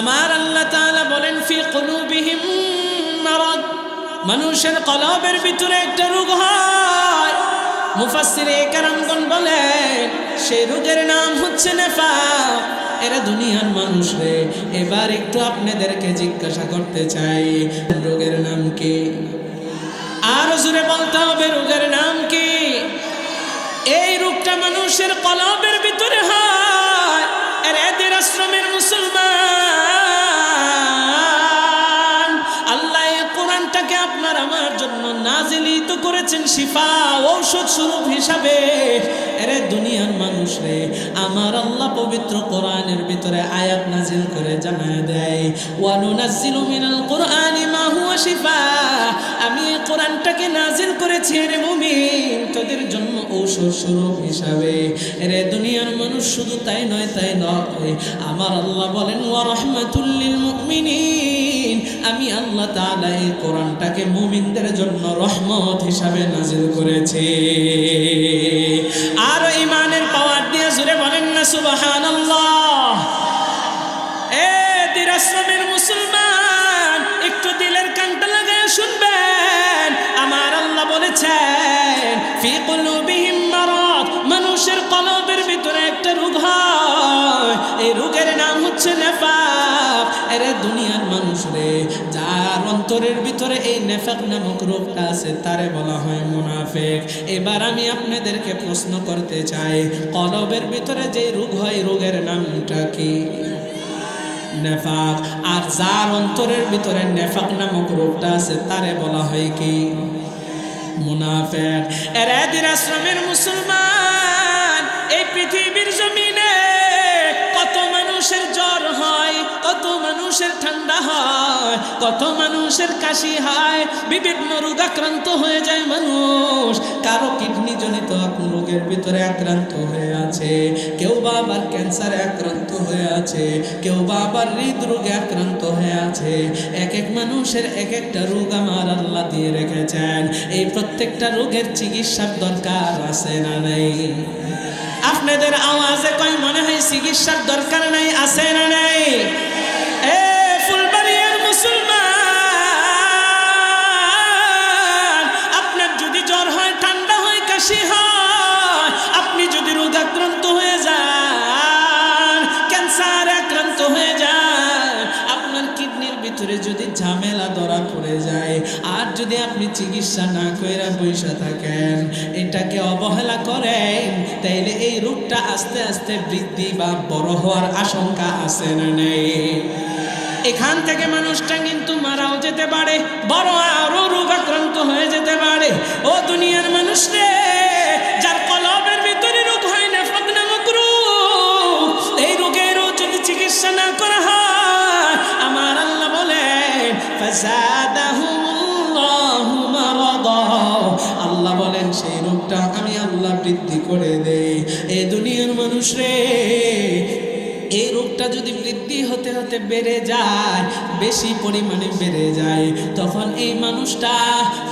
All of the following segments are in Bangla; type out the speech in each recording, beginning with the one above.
আমার আল্লাহ বলেন, ফি কুলুবিহিম মারাদ। মানুষের কলবের ভিতরে একটা রোগ হয়। মুফাসসিরে কারামগণ বলেন, সেই রোগের নাম হচ্ছে নেফাক এরা দুনিয়ার মানুষ রে, এবার একটু আপনাদেরকে জিজ্ঞাসা করতে চাই, রোগের নাম কি? আর জোরে বলতে হবে, রোগের নাম কি? এই রোগটা মানুষের কলবের ভিতরে হয়, আর এদের আশ্রমের মুসলমান নাজিলিত করেছেন শিফা, ঔষধ স্বরূপ হিসাবে। এরে দুনিয়ার মানুষ রে, আমার আল্লাহ পবিত্র কোরআনের ভিতরে আয়াত নাজিল করে জানা দেয় ওয়ানু নাজিলু মিনাল কোরআনি মা হুয়া শিফা। কোরআনটাকে নাজিল করেছি রে মুমিন। তোদের জন্য ঔষধ স্বরূপ হিসাবে। রে দুনিয়ার মানুষ শুধু তাই নয় তাই নয়। আমার আল্লাহ বলেন, ওয়া রাহমাতুল্লিল মুমিনিন। আমি আল্লাহ তাআলা এই কোরআনটাকে মুমিনদের জন্য রহমত হিসাবে নাজিল করেছি। আর ইমানের পাওয়ার দিয়ে জুড়ে বলেন না, সুবহানাল্লাহ। বলেছেন ফি কুলুবিহিম মানুষের কলবের ভিতরে একটা রোগ হয়। এই রোগের নাম হচ্ছে নেফাক। এরে দুনিয়ার মানুষ রে, যার অন্তরের ভিতরে এই নেফাক নামক রোগটা আছে, তারে বলা হয় মুনাফেক। এবার আমি আপনাদেরকে প্রশ্ন করতে চাই, কলবের ভিতরে যে রোগ হয়, রোগের নামটা কি? নেফাক। আর যার অন্তরের ভিতরে নেফাক নামক রোগটা আছে, তারে বলা হয় কি? মুনাফেক। এর এদিন আশ্রমের মুসলমান। মানুষের ঠান্ডা হয়, কত মানুষের কাশি হয়, বিভিন্ন রোগ আক্রান্ত হয়ে যায় মানুষ। কারও কিডনি জনিত রোগের ভিতরে আক্রান্ত হয়ে আছে, কেউ বা আবার ক্যান্সারে আক্রান্ত হয়ে আছে, কেউ বা আবার হৃদরোগে আক্রান্ত হয়ে আছে। এক এক মানুষের এক একটা রোগ আমার আল্লাহ দিয়ে রেখেছেন। এই প্রত্যেকটা রোগের চিকিৎসার দরকার আছে না নেই? আপনাদের আওয়াজে কয় মনে হয় চিকিৎসার দরকার নাই, আছে না নাই? ভিতরে যদি ঝামেলা ধরা পড়ে যায়, আর যদি আপনি চিকিৎসা না কইরা বসে থাকেন, এটাকে অবহেলা করেন, তাইলে এই রোগটা আস্তে আস্তে বৃদ্ধি বা বড় হওয়ার আশঙ্কা আছে না নেই? এখান থেকে মানুষটা কিন্তু মারাও যেতে পারে, বড় আরও রোগ আক্রান্ত হয়ে যেতে পারে। ও দুনিয়ার মানুষ রে, যার কলবের ভিতরে রোগ হয় না ফাঁক নামক রোগ এই রোগেরও যদি চিকিৎসা না করা হয় আল্লাহ বলেন সেই রোগটা আমি আল্লাহ বৃদ্ধি করে দেই। এ দুনিয়ার মানুষ রে এই যদি বৃদ্ধি হতে হতে বেড়ে যায়, বেশি পরিমাণে বেড়ে যায়, তখন এই মানুষটা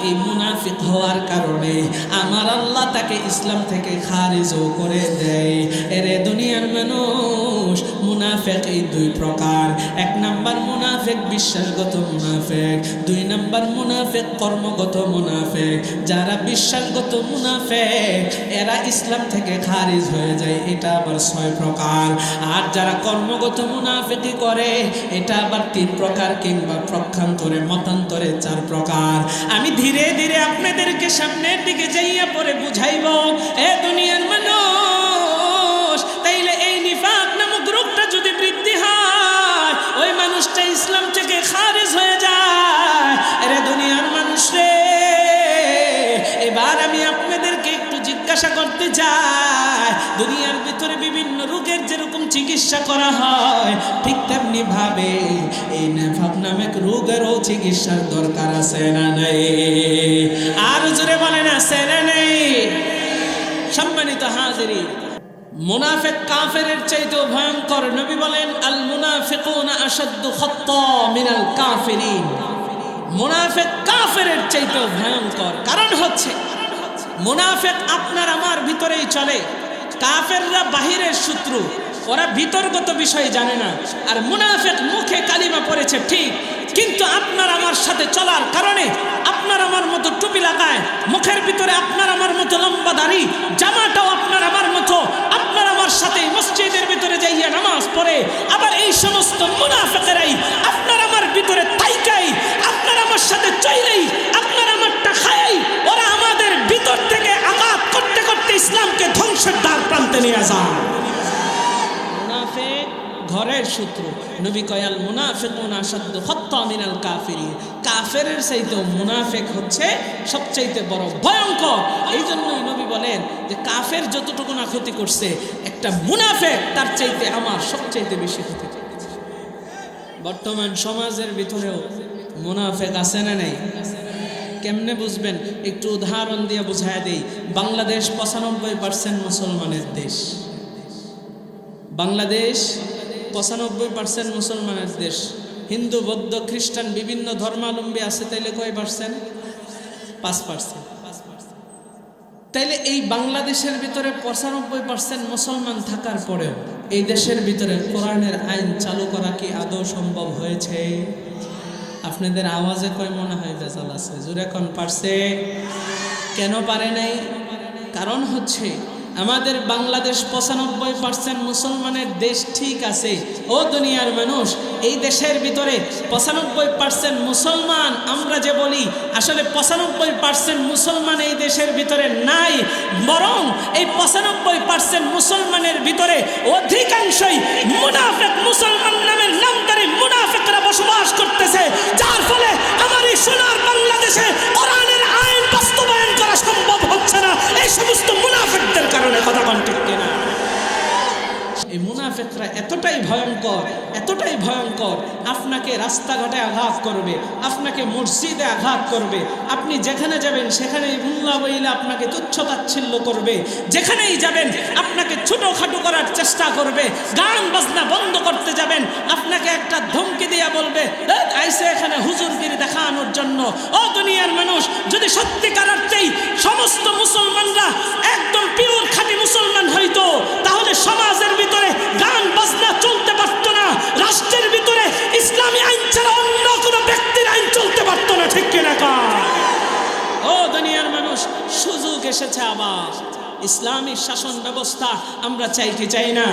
এই মুনাফিক হওয়ার কারণে আমার আল্লাহ তাকে ইসলাম থেকে খারিজও করে দেয়। এরে দুনিয়ার মানুষ, মুনাফেক এই দুই প্রকার। এক নাম্বার মুনাফেক বিশ্বাসগত মুনাফেক, দুই নাম্বার মুনাফেক কর্মগত মুনাফেক। যারা বিশ্বাসগত মুনাফেক, এরা ইসলাম থেকে খারিজ হয়ে যায়, এটা আবার ছয় প্রকার। আর যারা কর্মগত মুনাফেকি করে, এটা আবার তিন প্রকার কিংবা প্রক্ষান্তরে, মতান্তরে চার প্রকার। আমি ধীরে ধীরে আপনাদেরকে সামনের দিকে যাইয়া পরে বুঝাইব, এ দুনিয়ার মানুষ করতে যায়। দুনিয়ার ভিতরে বিভিন্ন রোগের যেরকম চিকিৎসা করা হয়, ঠিক তেমনি ভাবে এই নেফাক নামক রোগেরও চিকিৎসার দরকার আছে না নেই? আর জোরে বলেন, আছে না নেই? সম্মানিত হাজিরি, মুনাফিক কাফেরের চাইতেও ভয়ঙ্কর নবী বলেন আল মুনাফিকুনা আশাদ্দু খাত্তা মিনাল কাফিরিন। মুনাফিক কাফেরের চাইতেও ভয়ঙ্কর। কারণ হচ্ছে মুনাফিক আপনার আমার ভিতরেই চলে। কাফেররা বাহিরের শত্রু, ওরা ভিতরগত বিষয় জানে না। আর মুনাফেক মুখে করেছে ঠিক, কিন্তু আপনার আমার সাথে চলার কারণে আপনার আমার মতো টুপি লাগায়, মুখের ভিতরে আপনার আমার মতো লম্বা দাড়ি, জামাটাও আপনার আমার মতো, আপনার আমার সাথে মসজিদের ভিতরে যাইয়া নামাজ পড়ে। আবার এই সমস্ত মুনাফেকেরাই আপনার আমার ভিতরে তাইকাই, আপনার আমার সাথে চাইলেই ইসলামকে ধ্বংসের দ্বার প্রান্তে নিয়ে মুনাফেক ঘরের সূত্র নবী কয়াল মুনাফেক মুনাসাদ্দ হত্যা মিনাল কাফিরি কাফেরের চাইতে মুনাফেক হচ্ছে সবচাইতে বড় ভয়ঙ্কর। এই জন্যই নবী বলেন যে, কাফের যতটুকু না ক্ষতি করছে, একটা মুনাফেক তার চাইতে আমার সবচাইতে বেশি ক্ষতি বর্তমান সমাজের ভিতরেও মুনাফেক আছে না নেই? কেমনে বুঝবেন? একটু উদাহরণ দিয়ে বুঝায় দেই। বাংলাদেশ পঁচানব্বই পার্সেন্ট মুসলমানের দেশ। বাংলাদেশ পঁচানব্বই পার্সেন্ট মুসলমানের দেশ। হিন্দু, বৌদ্ধ, খ্রিস্টান বিভিন্ন ধর্মাবলম্বী আছে, তাইলে কয় পার্সেন্ট পাঁচ পার্সেন্ট তাইলে এই বাংলাদেশের ভিতরে পঁচানব্বই পার্সেন্ট মুসলমান থাকার পরেও এই দেশের ভিতরে কোরআনের আইন চালু করা কি আদৌ সম্ভব হয়েছে? আপনাদের আওয়াজে কয় মনে হয় বেজাল আছে? জোরে কন, পারছে? কেন পারে নাই? কারণ হচ্ছে আমাদের বাংলাদেশ পঁচানব্বই পার্সেন্ট মুসলমানের দেশ ঠিক আছে। ও দুনিয়ার মানুষ, এই দেশের ভিতরে পঁচানব্বই পার্সেন্ট মুসলমান, আমরা যে বলি, আসলে পঁচানব্বই পার্সেন্ট মুসলমান এই দেশের ভিতরে নাই, বরং এই পঁচানব্বই পার্সেন্ট মুসলমানের ভিতরে অধিকাংশই মুনাফেক মুসলমান নামের নামকারী মুনাফেকরা বসবাস করতেছে। যার ফলে আমার এই সোনার বাংলাদেশে আইন বাস্তবায়ন করা সম্ভব হচ্ছে না। এই সমস্ত মুনাফেকদের কারণে কথা কন ঠিক কিনা এই মুনাফেকরা এতটাই ভয়ঙ্কর এতটাই ভয়ঙ্কর আপনাকে রাস্তাঘাটে আঘাত করবে আপনাকে মসজিদে আঘাত করবে। আপনি যেখানে যাবেন সেখানেই মুল্লা বইলে আপনাকে তুচ্ছ তাচ্ছিল্য করবে। যেখানেই যাবেন আপনাকে ছোটোখাটো করার চেষ্টা করবে। গান বাজনা বন্ধ করতে যাবেন আপনাকে একটা ধমকি দিয়া বলবে "এ, আইসে এখানে হুজুরগিরি দেখানোর জন্য। ও দুনিয়ার মানুষ যদি সত্যিকার ইসলামী শাসন ব্যবস্থা আমরা চাই কি চাই না।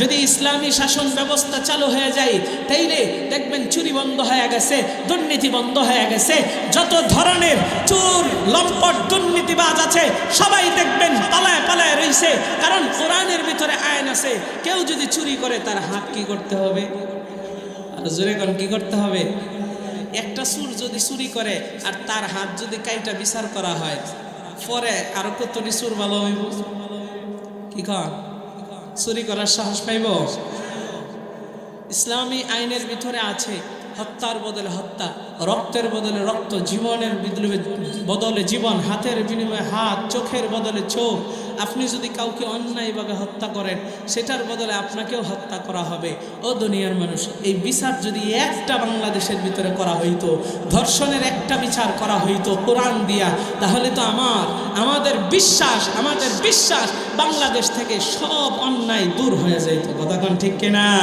যদি ইসলামী শাসন ব্যবস্থা চালু হয়ে যায়, তাইলে দেখবেন চুরি বন্ধ হয়ে গেছে, দুর্নীতি বন্ধ হয়ে গেছে। যত ধরনের চোর, লম্পট, দুর্নীতিবাজ আছে, সবাই দেখবেন পালায় পালায় রইছে। কারণ কোরআনের ভিতরে আইন আছে, কেউ যদি চুরি করে তার হাত কি করতে হবে? আর জোরে কোন, কি করতে হবে? একটা সুর যদি চুরি করে আর তার হাত যদি কাইটা বিচার করা হয় পরে আরও কত নিচুর ভালো হইব? কি কন? চুরি করার সাহস পাইব? ইসলামী আইনের ভিতরে আছে হত্যার বদলে হত্যা, রক্তের বদলে রক্ত, জীবনের বিদলে- জীবন, হাতের বিনিময়ে হাত, চোখের বদলে চোখ। আপনি যদি কাউকে অন্যায়ভাবে হত্যা করেন, সেটার বদলে আপনাকেও হত্যা করা হবে। ও দুনিয়ার মানুষ, এই বিচার যদি একটা বাংলাদেশের ভিতরে করা হইতো, ধর্ষণের একটা বিচার করা হইতো কোরআন দিয়া, তাহলে তো আমার, আমাদের বিশ্বাস আমাদের বিশ্বাস বাংলাদেশ থেকে সব অন্যায় দূর হয়ে যাইত। কথা ঠিক কিনা?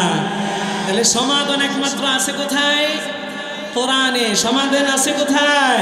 তাহলে সমাধান একমাত্র আছে কোথায়? কোরআনে সমাধান আছে কোথায়?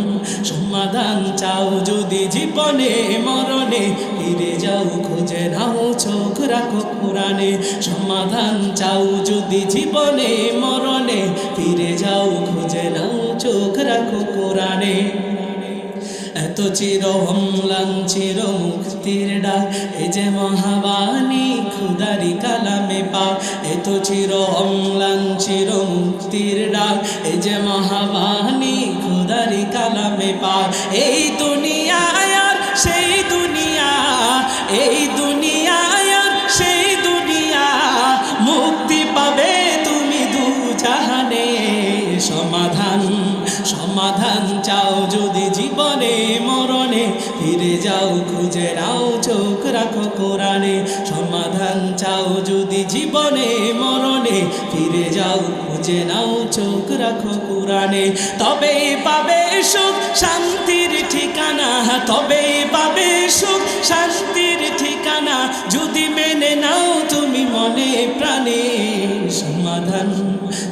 সমাধান চাও যদি জীবনে, মরণে, ফিরে যাও, খুঁজে নাও, চোখ রাখো কোরআনে। সমাধান চাও যদি জীবনে, মরণে, ফিরে যাও, খুঁজে নাও, চোখ রাখো কোরআনে। এত চির অম্লান, চির মুক্তির ডাক, এ যে মহাবাণী, খুদারি কালামে পা এত চির অম্লান, চির মুক্তির ডাক, এ যে মহাবাণী খুদারি কালামে পা। এই দুনিয়ায় আর সেই দুনিয়া, এই দুনিয়ায় আর সেই দুনিয়া। মুক্তি পাবে তুমি দু জাহানে সমাধান সমাধান চাও যদি জীবনে মরণে, ফিরে যাও, খুঁজে নাও, চোখ রাখো কোরআনে। সমাধান চাও যদি জীবনে মরণে, ফিরে যাও খুঁজে নাও, চোখ রাখো কোরআনে। তবেই পাবে সুখ, শান্তির ঠিকানা। তবেই পাবে সুখ, শান্তির ঠিকানা। যদি মেনে নাও তুমি মনে প্রাণে সমাধান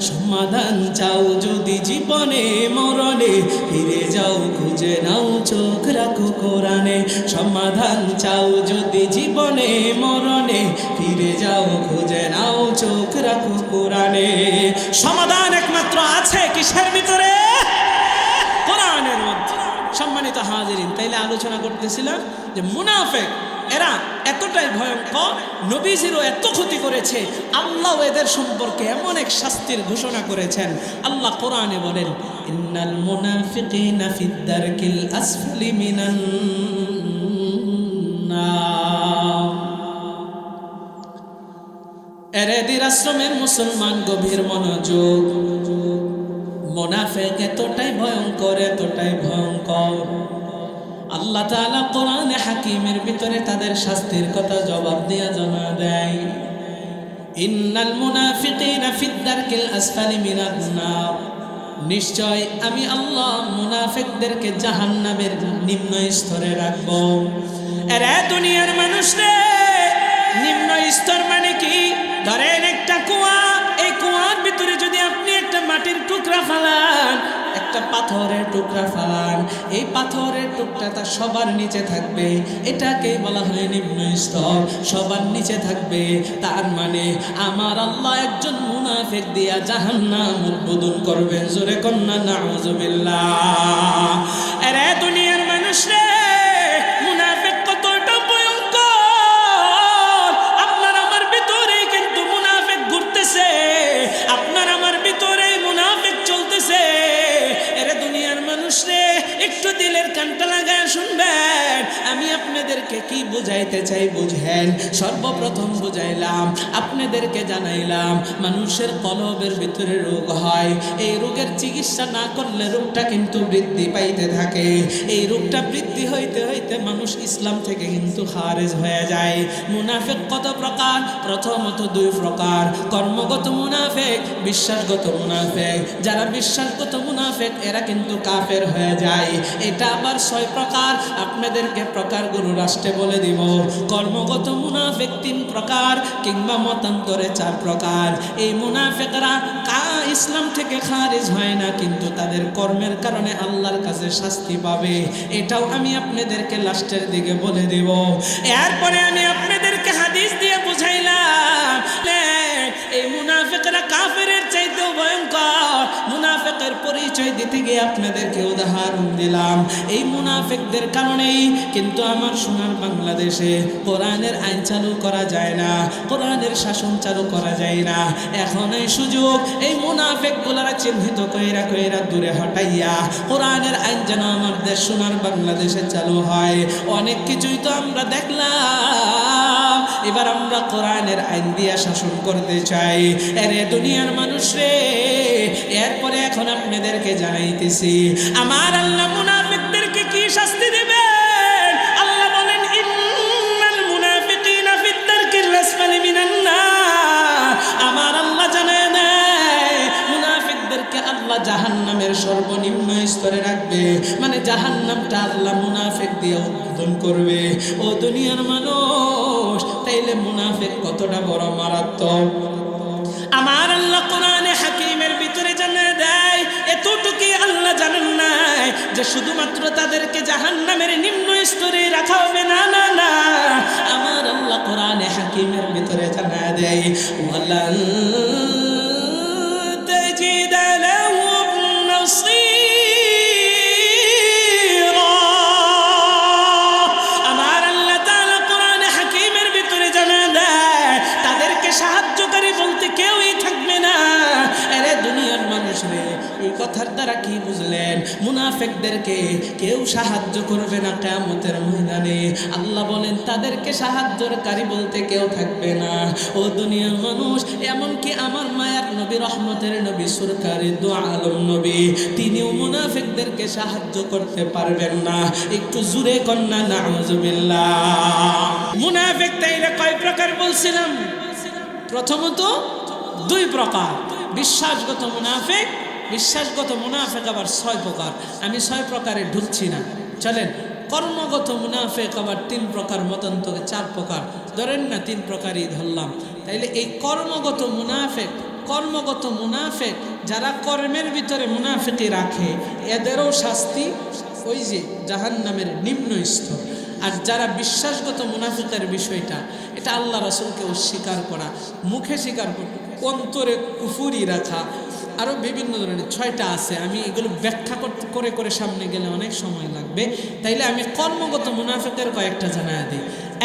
সমাধান চাও যদি জীবনে, মরণে। ফিরে যাও, খুঁজে নাও, চোখ রাখো কোরআনে। সমাধান চাও যদি জীবনে, মরণে। ফিরে যাও, খুঁজে নাও, চোখ রাখো কোরআনে। সমাধান একমাত্র আছে কিসের ভিতরে? কোরআনের মধ্যে। সম্মানিত হাজিরিন, তাইলে আলোচনা করতেছিলাম যে মুনাফেক, এরা এতটাই ভয়ঙ্কর, নবীজিরও এত ক্ষতি করেছে। আল্লাহ এদের সম্পর্কে এমন এক শাস্তির ঘোষণা করেছেন। আল্লাহ কোরআনে বলেন, ইন্নাল মুনাফিকিনা ফিদ দারকিল আসফালি মিনান এরেদির আশ্রমের মুসলমান গভীর মনোযোগ। মোনাফেক এতটাই ভয়ঙ্কর এতটাই ভয়ঙ্কর। আল্লাহ তাআলা কোরআনে হাকিমের ভিতরে তাদের শাস্তির কথা জবাব দেয়া জানা দেয়। ইন্নাল মুনাফিকিনা ফিদ দারকিল আসফালি মিনান নার। নিশ্চয় আমি আল্লাহ মুনাফিকদেরকে জাহান্নামের নিম্ন স্তরে রাখব। এরা দুনিয়ার মানুষ রে নিম্ন স্তর মানে কি? ধরেন একটা কুয়া, এই কুয়ার ভিতরে যদি আপনি একটা মাটির টুকরা ফালান একটা পাথরের টুকরা ফালান। এই পাথরের টুকরাটা সবার নিচে থাকবে। এটাকে বলা হয় নিম্ন স্তর। সবার নিচে থাকবে। তার মানে আমার আল্লাহ একজন মুনাফেক দিয়া জাহান নাম উদ্বোধন করবেন। জোরে কন্যা নাউজুবিল্লাহ আরে দুনিয়ার মানুষ রে কানটা লাগায় শুনবেন আমি আপনাদেরকে কি বুঝাইতে চাই বুঝেন? সর্বপ্রথম বুঝাইলাম, আপনাদেরকে জানাইলাম, মানুষের কলবের ভিতরে রোগ হয়। এই রোগের চিকিৎসা না করলে রোগটা কিন্তু বৃদ্ধি পাইতে থাকে। এই রোগটা বৃদ্ধি হইতে হইতে মানুষ ইসলাম থেকে কিন্তু খারেজ হয়ে যায়। মুনাফেক কত প্রকার? প্রথমত দুই প্রকার। কর্মগত মুনাফেক, বিশ্বাসগত মুনাফেক। যারা বিশ্বাসগত মুনাফেক, এরা কিন্তু কাফের হয়ে যায়। এটা আবার ছয় প্রকার। আপনাদেরকে প্রকারগুলো রাষ্ট্রে বলে দিব। কর্মগত মুনাফেক তিন প্রকার, কিংবা মতান্তরে চার প্রকার। এই মুনাফেকরা কা ইসলাম থেকে খারিজ হয় না, কিন্তু তাদের কর্মের কারণে আল্লাহর কাছে শাস্তি পাবে। এটাও আমি আপনাদেরকে লাস্টের দিকে বলে দেব। এরপরে আমি আপনাদেরকে হাদিস দিয়ে বুঝাইলাম এই মুনাফেকরা কাফের চাইতেও ভয়ঙ্কর। মুনাফেকের পরিচয় দিতে গিয়ে আপনাদেরকে উদাহরণ দিলাম। এই মুনাফেকদের কারণেই কিন্তু আমার সোনার বাংলাদেশে কোরআনের আইন চালু করা যায় না, কোরআনের শাসন চালু করা যায় না। এখন এই সুযোগ এই মুনাফেক গুলারা চিহ্নিত কইরা কইরা দূরে হটাইয়া কোরআনের আইন যেন আমার দেশ সোনার বাংলাদেশে চালু হয়। অনেক কিছুই তো আমরা দেখলাম। এবার আমরা কোরআনের আইন দিয়া শাসন করতে চাই। এরে দুনিয়ার মানুষ রে এরপরে এখন আপনাদেরকে জানাইতেছি, আমার আল্লাহ মুনাফিকদেরকে কি শাস্তি জাহান্নামের সর্বনিম্ন রাখবে। মানে জাহান্নামটা আল্লাহ দিয়ে উদ্বোধন করবে। ও দুনিয়ার মানুষ, তাইলে কতটা বড় মারাত্মক? আমার আল্লাহ হাকিমের ভিতরে জানা দেয় এতটুকুই আল্লাহ জানেন নাই যে শুধুমাত্র তাদেরকে জাহান নামের নিম্ন স্তরে রাখা হবে। না না না। আমার আল্লাহ কোরআনে হাকিমের ভিতরে জানা দেয় মুনাফেকদেরকে কেউ সাহায্য করবে না কেয়ামতের ময়দানে। আল্লাহ বলেন, তাদেরকে সাহায্যকারী বলতে কেউ থাকবে না। ও দুনিয়ার মানুষ, এমনকি আমার মায়ার নবী, রহমতের নবী, সুরকারি দু আলম নবী, তিনিও মুনাফেকদেরকে সাহায্য করতে পারবেন না। একটু জুরে কন্যা, নাউজুবিল্লাহ। মুনাফেক তাইলে কয় প্রকার বলছিলাম? প্রথমত দুই প্রকার। বিশ্বাসগত মুনাফেক বিশ্বাসগত মুনাফেক আবার ছয় প্রকার। আমি ছয় প্রকারে ঢুকছি না। চলেন, কর্মগত মুনাফেক আবার তিন প্রকার মতান্তরে চার প্রকার। ধরেন না, তিন প্রকারই ধরলাম। তাইলে এই কর্মগত মুনাফেক কর্মগত মুনাফেক যারা কর্মের ভিতরে মুনাফেকি রাখে, এদেরও শাস্তি ওই যে জাহান নামের নিম্ন স্তর আর যারা বিশ্বাসগত মুনাফিকের বিষয়টা, এটা আল্লাহ রসুলকে অস্বীকার করা, মুখে স্বীকার করা, অন্তরে কুফুরি রাখা আরও বিভিন্ন ধরনের ছয়টা আছে। আমি এগুলো ব্যাখ্যা করে করে সামনে গেলে অনেক সময় লাগবে। তাইলে আমি কর্মগত মুনাফিকের কয়েকটা জানাই দিই।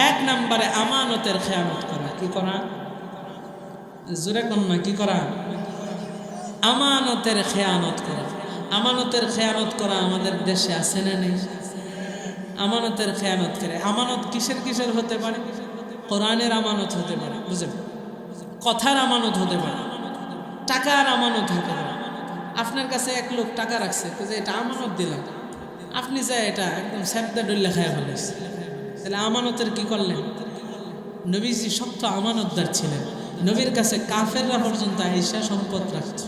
এক নম্বরে আমানতের খেয়ানত করা। কি করা? জোরে কন্যা কি করা? আমানতের খেয়ানত করা। আমানতের খেয়ানত করা আমাদের দেশে আছে না নেই? আমানতের খেয়ানত করে। আমানত কিসের কিসের হতে পারে? কোরআনের আমানত হতে পারে। বুঝলেন কথার আমানত হতে পারে। টাকার আমানত হতে পারে আপনার কাছে এক লোক টাকা রাখছে যে এটা আমানত দিলাম। আপনি যা এটা একদম স্যাপদা ডল্লে খায় ফেলেছে তাহলে আমানতের কি করলেন? নবীজি শক্ত আমানতদার ছিলেন। নবীর কাছে কাফেররা পর্যন্ত আইসা সম্পদ রাখত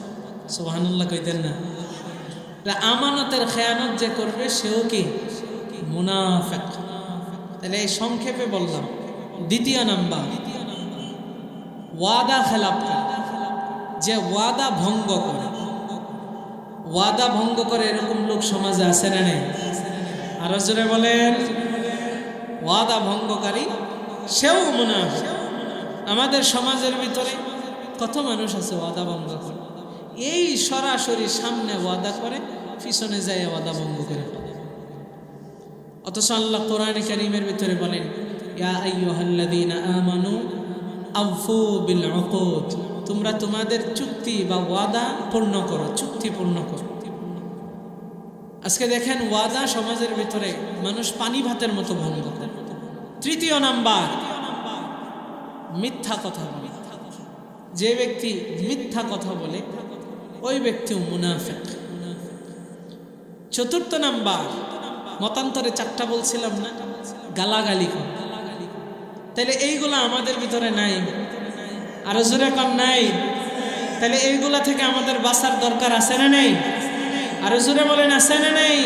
সোহানুল্লাহ কইতেন না। আমানতের খেয়ানত যে করবে, সেও কি? মুনাফেক। তাহলে এই সংক্ষেপে বললাম, দ্বিতীয় নাম্বার, ওয়াদা খেলাপ যে ওয়াদা ভঙ্গ করে। ওয়াদা ভঙ্গ করে এরকম লোক সমাজে আছে না নেই? আরও জোরে বলেন। ওয়াদা ভঙ্গকারী, সেও মুনাফেক। আমাদের সমাজের ভিতরে কত মানুষ আছে ওয়াদা ভঙ্গ করে? এই সরাসরি সামনে ওয়াদা করে, পিছনে যায় ওয়াদা ভঙ্গ করে। অথচ আল্লাহ কোরআন কারিমের ভিতরে বলেন, ইয়া আইয়ুহাল্লাযীনা আমানু আফু বিল উকুদ। তোমরা তোমাদের চুক্তি বা ওয়াদা পূর্ণ করো, চুক্তি পূর্ণ করো। আজকে দেখেন ওয়াদা সমাজের ভিতরে মানুষ পানি ভাতের মতো ভঙ্গ করে। তৃতীয় নাম্বার, মিথ্যা কথা বলে। যে ব্যক্তি মিথ্যা কথা বলে, ওই ব্যক্তিও মুনাফেক। চতুর্থ নাম্বার, মতান্তরে চারটা বলছিলাম না, গালাগালি কর। তাহলে এইগুলা আমাদের ভিতরে নাই। আরও জোরে কম নাই? তাহলে এইগুলা থেকে আমাদের বাসার দরকার আছে না নেই? আর জোরে বলেন, আছে না নেই?